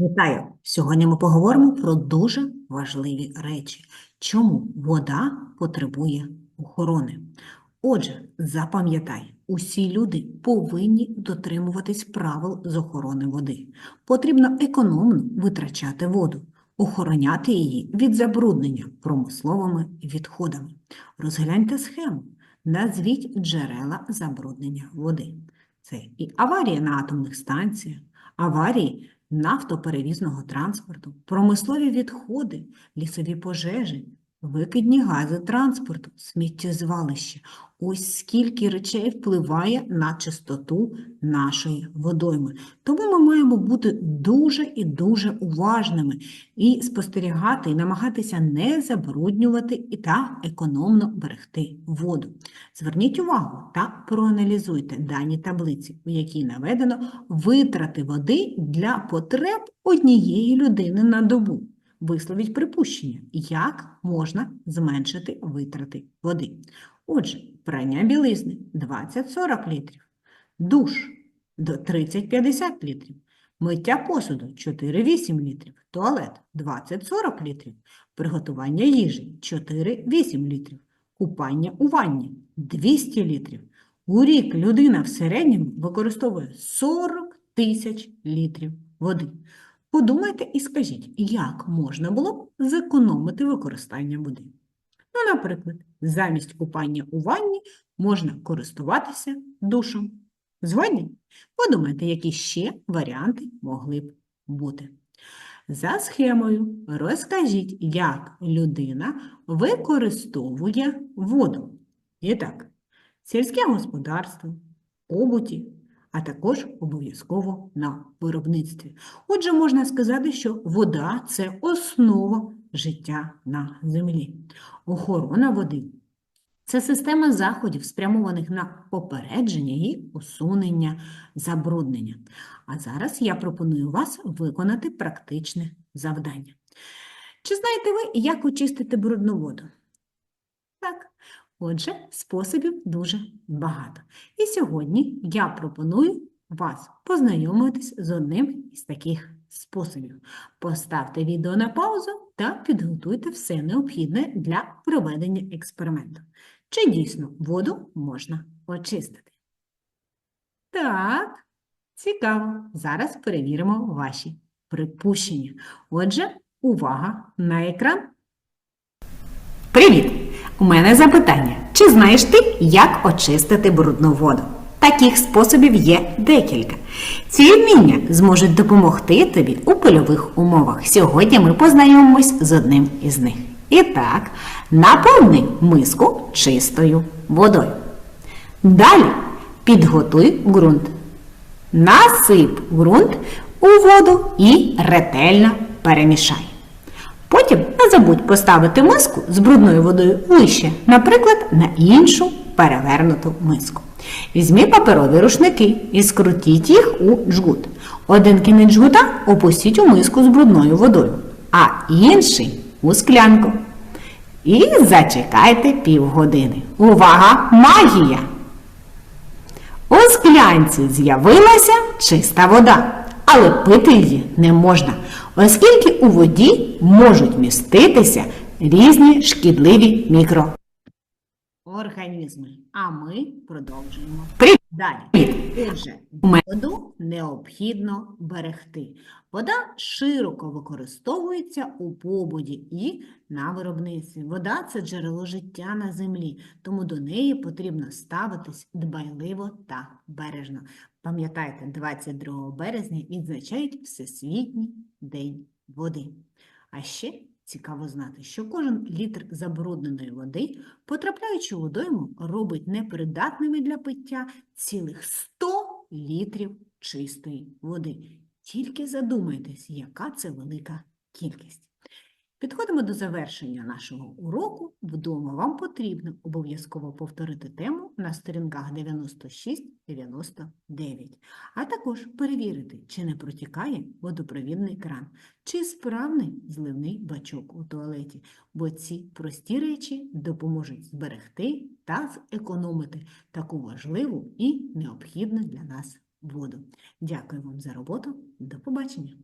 Вітаю! Сьогодні ми поговоримо про дуже важливі речі. Чому вода потребує охорони? Отже, запам'ятай, усі люди повинні дотримуватись правил з охорони води. Потрібно економно витрачати воду, охороняти її від забруднення промисловими відходами. Розгляньте схему. Назвіть джерела забруднення води. Це і аварія на атомних станціях, аварії нафтоперевізного транспорту, промислові відходи, лісові пожежі, викидні гази транспорту, сміттєзвалище. Ось скільки речей впливає на чистоту нашої водойми. Тому ми маємо бути дуже і дуже уважними і спостерігати, і намагатися не забруднювати і та економно берегти воду. Зверніть увагу та проаналізуйте дані таблиці, у якій наведено витрати води для потреб однієї людини на добу. Висловіть припущення, як можна зменшити витрати води. Отже, прання білизни 20-40 літрів, душ до 30-50 літрів, миття посуду 4-8 літрів, туалет 20-40 літрів, приготування їжі 4-8 літрів, купання у ванні 200 літрів. У рік людина в середньому використовує 40 тисяч літрів води. Подумайте і скажіть, як можна було б зекономити використання води. Ну, наприклад, замість купання у ванні можна користуватися душем. Згодні? Подумайте, які ще варіанти могли б бути. За схемою розкажіть, як людина використовує воду. І так, сільське господарство, побуті, а також обов'язково на виробництві. Отже, можна сказати, що вода це основа життя на землі. Охорона води це система заходів, спрямованих на попередження і усунення забруднення. А зараз я пропоную вас виконати практичне завдання. Чи знаєте ви, як очистити брудну воду? Так. Отже, способів дуже багато. І сьогодні я пропоную вас познайомитись з одним із таких способів. Поставте відео на паузу та підготуйте все необхідне для проведення експерименту. Чи дійсно воду можна очистити? Так, цікаво. Зараз перевіримо ваші припущення. Отже, увага на екран. Привіт! У мене запитання. Чи знаєш ти, як очистити брудну воду? Таких способів є декілька. Ці вміння зможуть допомогти тобі у польових умовах. Сьогодні ми познайомимось з одним із них. І так, наповни миску чистою водою. Далі підготуй ґрунт. Насип ґрунт у воду і ретельно перемішай. Не забудь поставити миску з брудною водою вище, наприклад, на іншу перевернуту миску. Візьми паперові рушники і скрутіть їх у джгут. Один кінець джгута опустіть у миску з брудною водою, а інший у склянку. І зачекайте півгодини. Увага! Магія! У склянці з'явилася чиста вода, але пити її не можна, оскільки у воді можуть міститися різні шкідливі мікроорганізми. А ми продовжуємо. Привіт! Далі. Отже, воду необхідно берегти. Вода широко використовується у побуді і на виробництві. Вода це джерело життя на землі, тому до неї потрібно ставитись дбайливо та бережно. Пам'ятайте, 22 березня відзначають Всесвітній день води. А ще цікаво знати, що кожен літр забрудненої води, потрапляючи у водойму, робить непридатними для пиття цілих 100 літрів чистої води. Тільки задумайтесь, яка це велика кількість. Підходимо до завершення нашого уроку. Вдома вам потрібно обов'язково повторити тему на сторінках 96-99, а також перевірити, чи не протікає водопровідний кран, чи справний зливний бачок у туалеті, бо ці прості речі допоможуть зберегти та зекономити таку важливу і необхідну для нас воду. Дякую вам за роботу. До побачення!